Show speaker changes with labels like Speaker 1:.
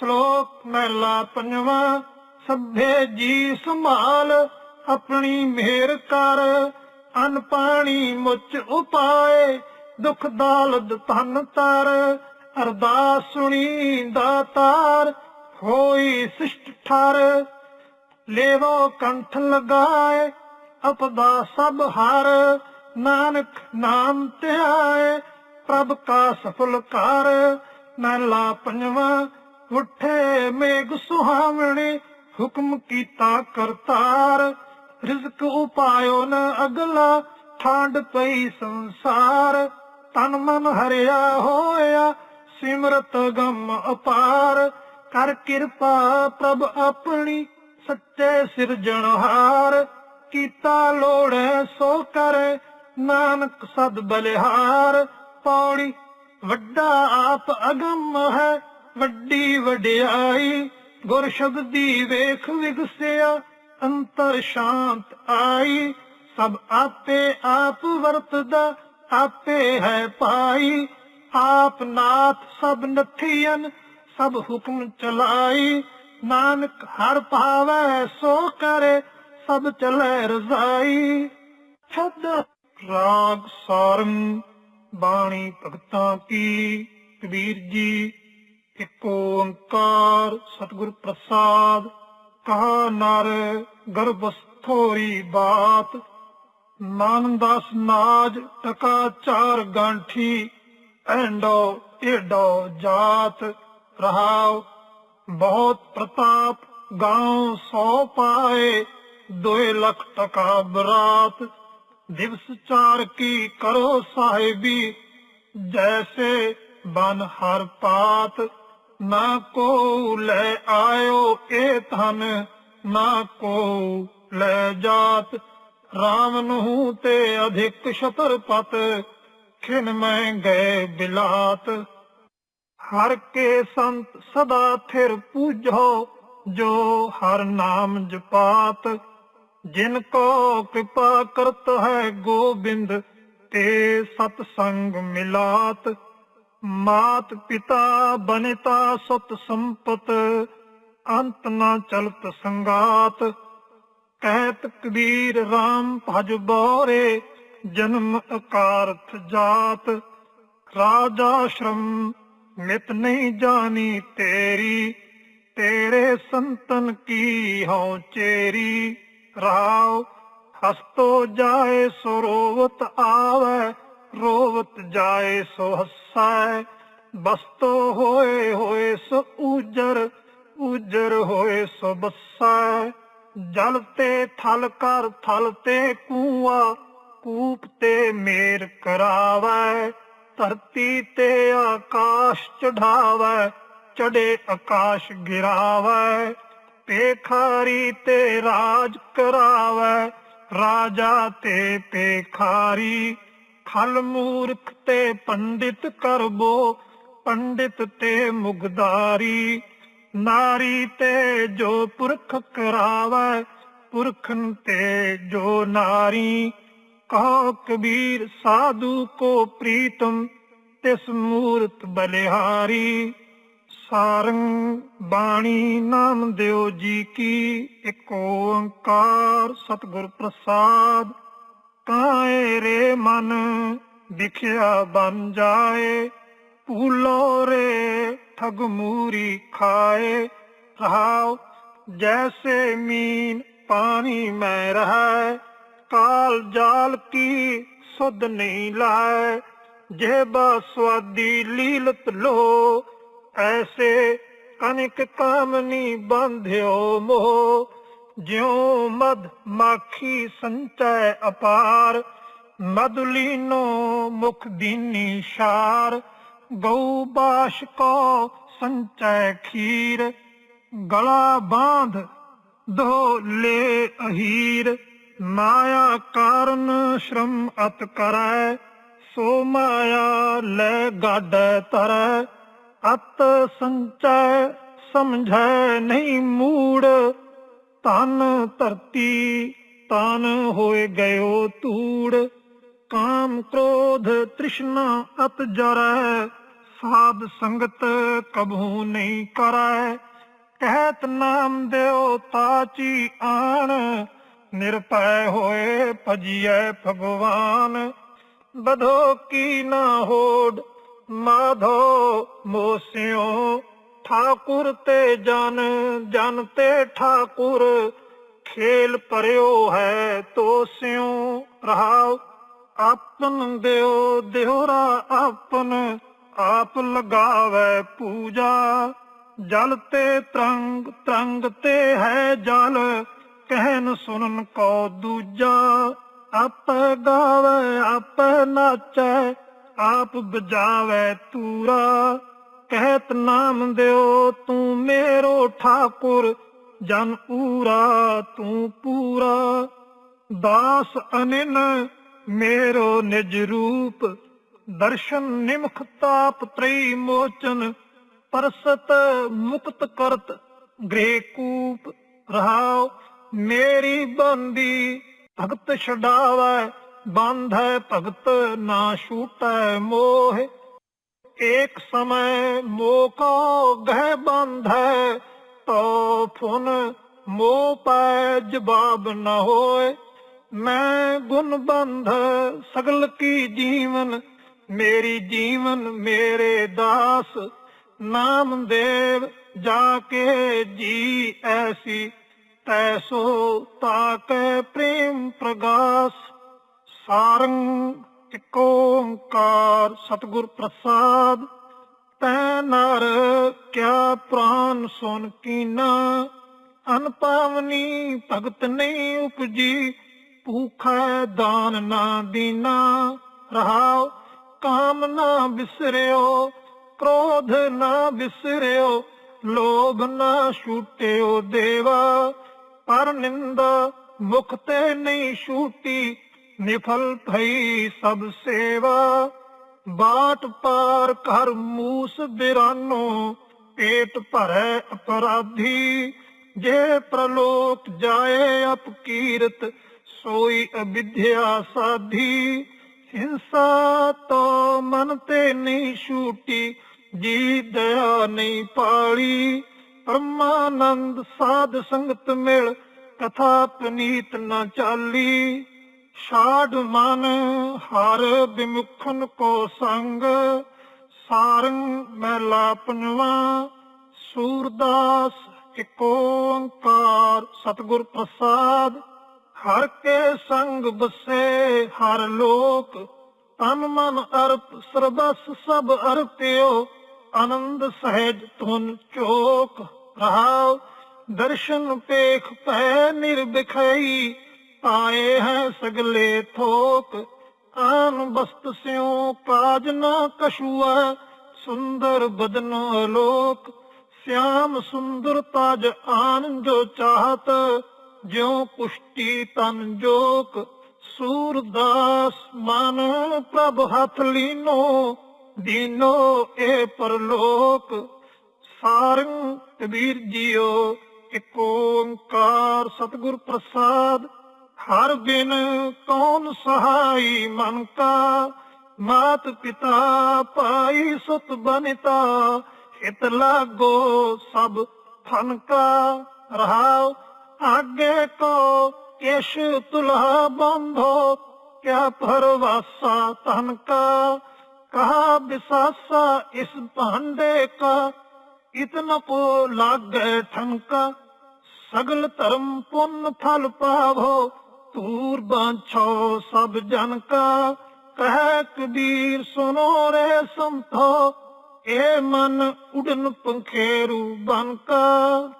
Speaker 1: ਸ਼ਲੋਕ ਮਹਿਲਾ ਪੰਜਵਾਂ, ਸਭੇ ਜੀ ਸੰਭਾਲ, ਆਪਣੀ ਮਿਹਰ ਕਰ, ਅਨ ਪਾਣੀ ਮੁੱਚ ਉਪਾਏ, ਦੁਖ ਦਾਲਦ ਧਨ ਤਰ ਅਰਦਾਸ ਸੁਣੀ ਦਾਤਾਰ ਹੋਈ ਸਿਸ਼ਟ ਠਰ। ਲੇਵੋ ਕੰਠ ਲਗਾਏ, ਅਪਦਾ ਸਭ ਹਰ, ਨਾਨਕ ਨਾਮ ਧਿਆਏ, ਪ੍ਰਭ ਕਾ ਸਫਲ ਕਰ ਮਹਿਲਾ ਪੰਜਵਾ ਉੱਠੇ ਮੇਘ ਸੁਹਾਵਣੇ, ਹੁਕਮ ਕੀਤਾ ਕਰਤਾਰ। ਰਿਜ਼ਕ ਉਪਾਇਓ ਨ ਅਗਲਾ, ਠਾਂਡ ਪਈ ਸੰਸਾਰ। ਤਨ ਮਨ ਹਰਿਆ ਹੋਇਆ, ਸਿਮਰਤ ਗਮ ਅਪਾਰ। ਕਰ ਕਿਰਪਾ ਪ੍ਰਭ ਆਪਣੀ, ਸੱਚੇ ਸਿਰਜਣਹਾਰ ਕੀਤਾ ਲੋੜੈ ਸੋ ਕਰੇ, ਨਾਨਕ ਸਦ ਬਲਿਹਾਰ। ਪੌੜੀ ਵੱਡਾ ਆਪ ਅਗੰਮ ਹੈ ਵੱਡੀ ਵਡਿਆਈ ਗੁਰ ਸ਼ਬਦ ਦੀ ਵੇਖ ਵਿਗਸਿਆ, ਅੰਤਰ ਸ਼ਾਂਤ ਆਈ। ਸਭ ਆਪੇ ਆਪ ਵਰਤਦਾ, ਆਪੇ ਹੈ ਪਾਈ। ਆਪ ਨਾਥ ਸਭ ਨਥੀਆਂ ਸਭ ਹੁਕਮ ਚਲਾਈ। ਨਾਨਕ ਹਰ ਭਾਵੈ ਸੋ ਕਰੇ, ਸਭ ਚਲੇ ਰਜ਼ਾਈ। ਛੱਡ ਰਾਗ ਸਾਰੰ ਬਾਣੀ ਭਗਤਾਂ ਕੀ, ਕਬੀਰ ਜੀ ਇੱਕ ਓੰਕਾਰ ਸਤਿਗੁਰ ਪ੍ਰਸਾਦ, ਕਹਾ ਨਰ ਗਰਭ ਬਾਤ ਨਾਨਦਾਸ ਨਾਜ ਟਕਾ ਚਾਰ ਗਾਂਠੀ, ਐਂਡੋ ਏਡੋ ਜਾਤ, ਰਹਾਉ ਬਹੁਤ ਪ੍ਰਤਾਪ, ਗਾਉ ਸੋ ਪਾਏ, ਦੋਏ ਲੱਖ ਟਕਾ ਬਰਾਤ, ਦਿਵਸ ਚਾਰ ਕੀ ਕਰੋ ਸਾਹਿਬੀ, ਜੈਸੇ ਬਨ ਹਰ ਪਾਤ। ਨਾ ਕੋ ਲੈ ਆਇਓ ਇਹ ਧਨ, ਨਾ ਕੋ ਲੈ ਜਾਤ। ਰਾਮ ਨੂੰ ਤੇ ਅਧਿਕ ਸ਼ਤਰ ਪਤ ਖਿਨ ਮੈਂ ਗਏ ਬਿਲਾਤ। ਹਰ ਕੇ ਸੰਤ ਸਦਾ ਥਿਰ ਪੂਜੋ, ਜੋ ਹਰ ਨਾਮ ਜਪਾਤ। ਜਿਨ ਕੋ ਕਿਰਪਾ ਕਰਤ ਹੈ ਗੋਬਿੰਦ, ਤੇ ਸਤ ਸੰਗ ਮਿਲਾਤ। ਮਾਤ ਪਿਤਾ ਬਨਿਤਾ ਸਤ ਸੰਪਤ, ਅੰਤ ਨਾ ਚਲਤ ਸੰਗਾਤ। ਕਹਿਤ ਕਬੀਰ RAM ਭਜ ਬੋਰੇ, ਜਨਮ ਅਕਾਰਥ ਜਾਤ। ਰਾਜਾ ਸ਼ਰਮ ਮਿਤ ਨਹੀਂ ਜਾਣੀ ਤੇਰੀ, ਤੇਰੇ ਸੰਤਨ ਕੀ ਹਉ ਚੇਰੀ। ਰਾਉ ਹਸਤੋ ਜਾਏ ਸੋ ਰੋਵਤ ਆਵੇ ਰੋਵਤ ਜਾਏ ਸੋ ਹੱਸੈ ਬਸਤੋ ਹੋਏ ਹੋਏ ਸੋ ਉਜਰ ਉਜਰ ਹੋਏ ਸੋ ਬੱਸੈ ਜਲ ਤੇ ਥਲ ਕਰ ਥਲ ਤੇ ਕੂਆ, ਕੂਪ ਤੇ ਮੇਰ ਕਰਾਵੈ। ਧਰਤੀ ਤੇ ਆਕਾਸ਼ ਚੜਾਵੈ ਚੜੇ ਆਕਾਸ਼ ਗਿਰਾਵੈ। ਪੇਖਾਰੀ ਤੇ ਰਾਜ ਕਰਾਵੈ, ਰਾਜਾ ਤੇ ਪੇਖਾਰੀ ਖਲ ਮੂਰਖ ਤੇ ਪੰਡਿਤ ਕਰਬੋ, ਪੰਡਿਤ ਤੇ ਮੁਗਦਾਰੀ ਨਾਰੀ ਤੇ ਜੋ ਪੁਰਖ ਕਰਾਵੈ, ਪੁਰਖਨ ਤੇ ਜੋ ਨਾਰੀ। ਕਹੋ ਕਬੀਰ ਸਾਧੂ ਕੋ ਪ੍ਰੀਤਮ, ਤਿਸ ਮੂਰਤ ਬਲਿਹਾਰੀ। ਸਾਰੰ ਬਾਣੀ ਨਾਮ ਦਿਓ ਜੀ ਕੀ ਏਕ ਓੰਕਾਰ ਸਤਿਗੁਰ ਪ੍ਰਸਾਦ। ਕਾਏ ਰੇ ਮਨ, ਵਿਖਿਆ ਬਨ ਜਾਏ। ਭੂਲੋ ਰੇ ਠਗ ਮੂਰੀ ਖਾਏ। ਰਹਾਉ ਜੈਸੇ ਮੀਨ ਪਾਣੀ ਮੈਂ ਰਹਾ ਕਾਲ ਜਾਲ ਕੀ ਸੁਧ ਨਹੀਂ ਲਾਏ। ਜਿਹਬਾ ਸਵਾਦੀ ਲੀਲਤ ਲੋ, ਐਸੇ ਕਨਿਕ ਕਾਮਨੀ ਬੰਧਿਓ ਮੋਹ। ਜਿਉ ਮਦ ਮਾਖੀ ਸੰਚੈ ਅਪਾਰ ਮਦਲੀਨੋ ਮੁਖ ਦੀਨੀ ਸ਼ਾਰ, ਗਊ ਬਾਸ਼ ਕੋ ਸੰਚੈ ਖੀਰ, ਗਲਾ ਬਾਂਧ ਦੋ ਲੈ ਅਹੀਰ, ਮਾਇਆ ਕਾਰਨ ਸ਼ਰਮ ਅਤ ਕਰੈ, ਸੋ ਮਾਇਆ ਲੈ ਗਾਡ ਤਰੈ ਅਤ ਸੰਚੈ ਸਮਝੈ ਨਹੀਂ ਮੂੜ ਤਨ ਧਰਤੀ ਤਨ ਹੋਏ ਗਇਓ ਧੂੜ, ਕਾਮ ਕ੍ਰੋਧ ਤ੍ਰਿਸ਼ਨਾ ਅਤ ਜਰੈ, ਸਾਧ ਸੰਗਤ ਕਬਹੂ ਨਹੀਂ ਕਰੈ। ਕਹਿਤ ਨਾਮ ਦਿਓ ਤਾਚੀ ਆਣ ਨਿਰਪੈ ਹੋਏ ਭਜੀਐ ਭਗਵਾਨ। ਬਧੋ ਕੀ ਨਾ ਹੋੜ, ਮਾਧੋ ਮੋਸਿਓ ਠਾਕੁਰ ਤੇ ਜਨ ਜਨ ਤੇ ਠਾਕੁਰ। ਖੇਲ ਪਰਿਓ ਹੈ ਤੋਸਿਓ ਰਹਾਉ। ਆਪਨ ਦਿਓ ਦਿਹਰਾ ਆਪਨ, ਆਪ ਲਗਾਵੇ ਪੂਜਾ। ਜਲ ਤੇ ਤਰੰਗ ਤਰੰਗ ਤੇ ਹੈ ਜਲ ਕਹਿਨ ਸੁਨਨ ਕੋ ਦੂਜਾ। ਆਪ ਗਾਵੇ, ਆਪ ਨਾਚੈ, ਆਪ ਬਜਾਵੇ ਤੂਰਾ। ਕਹਿਤ ਨਾਮ ਦਿਓ, ਤੂੰ ਮੇਰੋ ਠਾਕੁਰ, ਜਨ ਪੂਰਾ ਤੂੰ ਪੂਰਾ। ਦਾਸ ਅਨਿਨ, ਮੇਰੋ ਨਿਜ ਰੂਪ, ਦਰਸ਼ਨ ਨਿਮਖ ਤਾਪ ਤ੍ਰੈ ਮੋਚਨ, ਪਰਸਤ ਮੁਕਤ ਕਰਤ ਗ੍ਰੇ ਕੂਪ। ਰਹਾਉ ਮੇਰੀ ਬੰਦੀ, ਭਗਤ ਛਡਾਵੈ, ਬੰਧੈ ਭਗਤ ਨਾ ਛੂਟੈ ਮੋਹ। ਏਕ ਸਮੈ ਮੋਕੋ ਗਹਿ ਬੰਧੈ ਤੋ ਫੁਨ ਮੋਹ ਪੈ ਜਵਾਬ ਨ ਹੋਏ ਮੈਂ ਗੁਣ ਬੰਧ ਸਗਲ ਕੀ ਜੀਵਨ ਮੇਰੀ ਜੀਵਨ ਮੇਰੇ ਦਾਸ ਨਾਮ ਦੇਵ ਜਾ ਕੇ ਜੀ ਐਸੀ ਤੈਸੋ ਤਾਕੈ ਪ੍ਰੇਮ ਪ੍ਰਗਾਸ ਸਾਰੰਗ ਇੱਕ ਓੰਕਾਰ ਸਤਿਗੁਰ ਪ੍ਰਸਾਦ, ਤੈ ਨਰ ਕਿਆ ਪ੍ਰਾਨ ਸੁਨ ਕੀਨਾ ਅਨਪਾਵਨੀ ਭਗਤ ਨਹੀਂ ਉਪਜੀ, ਭੂਖੈ ਦਾਨ ਨਾ ਦੀਨਾ, ਰਹਾਉ ਕਾਮ ਨਾ ਬਿਸਰਿਓ, ਕ੍ਰੋਧ ਨਾ ਬਿਸਰਿਓ, ਲੋਭ ਨਾ ਛੂਟਿਓ ਦੇਵਾ, ਪਰ ਨਿੰਦਾ ਮੁਖ ਤੇ ਨਹੀਂ ਛੂਟੀ ਨਿਫਲ ਭਈ ਸਭ ਸੇਵਾ। ਬਾਟ ਪਾਰ ਕਰ ਮੂਸ ਬਿਰਾਨੋ, ਪੇਟ ਭਰੈ ਅਪਰਾਧੀ। ਜੇ ਪ੍ਰਲੋਕ ਜਾਏ ਅਪਕੀਰਤ ਸੋਈ ਅਵਿਧਿਆ ਸਾਧੀ। ਹਿੰਸਾ ਤੋ ਮਨ ਤੇ ਨਹੀਂ ਛੂਟੀ, ਜੀ ਦਇਆ ਨਹੀਂ ਪਾਲੀ। ਪਰਮਾਨੰਦ ਸਾਧ ਸੰਗਤ ਮਿਲ, ਕਥਾ ਪਨੀਤ ਨਾ ਚਾਲੀ। ਸਾਡ ਮਨ ਹਰ ਬਿਮੁਖਨ ਕੋ ਸੰਗ ਸਾਰੰਗ ਮਹਿਲਾ ਪੰਜਵਾ ਸੂਰਦਾਸ ਏਕ ਓੰਕਾਰ, ਸਤਿਗੁਰ ਪ੍ਰਸਾਦ। ਹਰ ਕੇ ਸੰਗ ਬਸੇ ਹਰ ਲੋਕ, ਤਨ ਮਨ ਅਰਪ, ਸਰਬਸ ਸਭ ਅਰਪਿਓ, ਆਨੰਦ ਸਹਿਜ ਤੁਨ ਚੋਕ, ਰਹਾਉ, ਦਰਸ਼ਨ ਪੇਖ ਪੈ ਨਿਰਬਖਈ ਆਏ ਹੈ ਸਗਲੇ ਥੋਕ ਆਨ ਬਸਤ ਸਿਉ ਕਾਜ ਨਾ ਕਛੂਆ ਸੁੰਦਰ ਬਦਨ ਅਲੋਕ श्याम सुंदर ताज आन जो चाहत ज्यो पुष्टि तन जोक सूरदास मन प्रभ हथ लीनो दीनो ए परलोक सारंग कबीर जियो एक ओंकार सतगुर प्रसाद ਹਰ ਬਿਨ ਕੌਣ ਸਹਾਈ ਮਨ ਕਾ? ਮਾਤ ਪਿਤਾ ਪਾਈ ਸੁਤ ਬਨਤਾ, ਹਿਤ ਲਾਗੋ ਸਭ ਫਨ ਕਾ। ਰਹਾਉ ਆਗੇ ਕੋ ਕੇਸ਼ ਤੁਲਹਾ ਬੰਧੋ, ਕਿਆ ਪਰਵਾਸਾ ਤਨ ਕਾ? ਕਹਾ ਵਿਸਾਸਾ ਇਸ ਭਾਂਡੇ ਕਾ? ਇਤਨ ਪੋ ਲਾਗੇ ਠਨਕਾ ਸਗਲ ਧਰਮ ਪੁੰਨ ਫਲ ਪਾਵੋ ਤੂਰ ਬਾਂਛੋ ਸਭ ਜਨ ਕਾ। ਕਹਿ ਕਬੀਰ ਸੁਨੋ ਰੇ ਸੰਤੋ ਇਹ ਮਨ ਉਡਨ ਪੰਖੇਰੂ ਬਨ ਕਾ।